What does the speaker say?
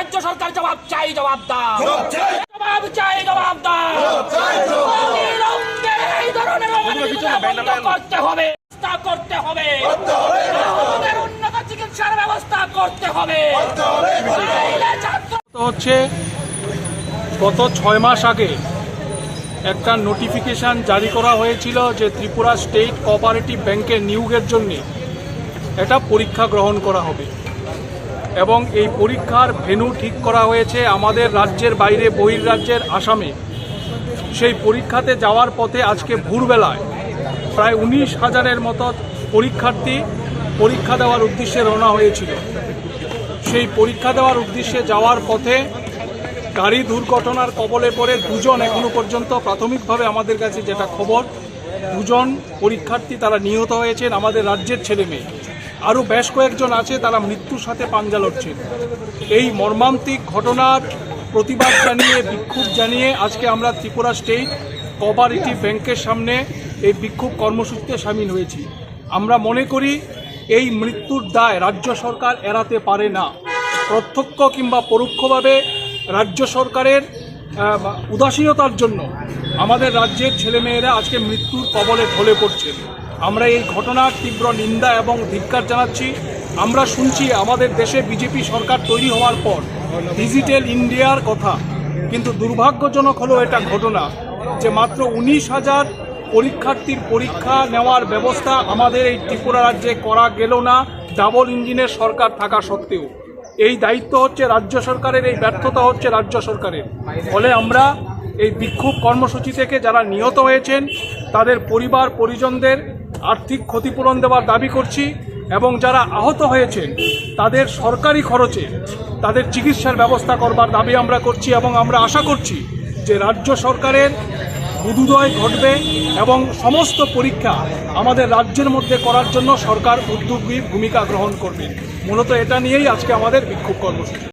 সরকার জবাব চাই জবাব দাও। জবাব চাই। জবাব দাও। এই ধরনের বন্ধ করতে হবে ব্যবস্থা করতে হবে। উন্নত চিকিৎসার ব্যবস্থা করতে হবে। হচ্ছে গত ছয় মাস আগে একটা নোটিফিকেশন জারি করা হয়েছিল যে ত্রিপুরা স্টেট কোঅপারেটিভ ব্যাংকের নিয়োগের জন্য এটা পরীক্ষা গ্রহণ করা হবে। এবং এই পরীক্ষার ভেন্যু ঠিক করা হয়েছে আমাদের রাজ্যের বাইরে, বহির্রাজ্যের আসামে। সেই পরীক্ষাতে যাওয়ার পথে আজকে ভোরবেলায় প্রায় উনিশ হাজারের মতো পরীক্ষার্থী পরীক্ষা দেওয়ার উদ্দেশ্যে রওনা হয়েছিল। সেই পরীক্ষা দেওয়ার উদ্দেশ্যে যাওয়ার পথে গাড়ি দুর্ঘটনার কবলে পড়ে দুজন এখনও পর্যন্ত প্রাথমিকভাবে আমাদের কাছে যেটা খবর, দুজন পরীক্ষার্থী তারা নিহত হয়েছেন আমাদের রাজ্যের ছেলে মেয়ে আরও বেশ কয়েকজন আছে, তারা মৃত্যুর সাথে পাঞ্জা লড়ছেন। এই মর্মান্তিক ঘটনার প্রতিবাদ জানিয়ে, বিক্ষোভ জানিয়ে আজকে আমরা ত্রিপুরা স্টেট কোঅপারেটিভ ব্যাংকের সামনে এই বিক্ষোভ কর্মসূচিতে সামিল হয়েছি। আমরা মনে করি এই মৃত্যুর দায় রাজ্য সরকার এড়াতে পারে না। প্রত্যক্ষ কিংবা পরোক্ষভাবে রাজ্য সরকারের উদাসীনতার জন্য আমাদের রাজ্যের ছেলেমেয়েরা আজকে মৃত্যুর কবলে ঢলে পড়ছে আমরা এই ঘটনার তীব্র নিন্দা এবং ধিক্কার জানাচ্ছি। আমরা শুনছি আমাদের দেশে বিজেপি সরকার তৈরি হওয়ার পর ডিজিটাল ইন্ডিয়ার কথা। কিন্তু দুর্ভাগ্যজনক হলো এটা ঘটনা যে মাত্র উনিশ হাজার পরীক্ষার্থীর পরীক্ষা নেওয়ার ব্যবস্থা আমাদের এই ত্রিপুরা রাজ্যে করা গেল না, ডাবল ইঞ্জিনের সরকার থাকা সত্ত্বেও। এই দায়িত্ব হচ্ছে রাজ্য সরকারের, এই ব্যর্থতা হচ্ছে রাজ্য সরকারের। ফলে আমরা এই বিক্ষোভ কর্মসূচি থেকে যারা নিহত হয়েছেন, তাদের পরিবার, পরিজনদের আর্থিক ক্ষতিপূরণ দেওয়ার দাবি করছি এবং যারা আহত হয়েছেন, তাদের সরকারি খরচে তাদের চিকিৎসার ব্যবস্থা করবার দাবি আমরা করছি এবং আমরা আশা করছি যে রাজ্য সরকারের বুধুদয় ঘটবে এবং সমস্ত পরীক্ষা আমাদের রাজ্যের মধ্যে করার জন্য সরকার উদ্যোগী ভূমিকা গ্রহণ করবে। মূলত এটা নিয়েই আজকে আমাদের বিক্ষোভ কর্মসূচি।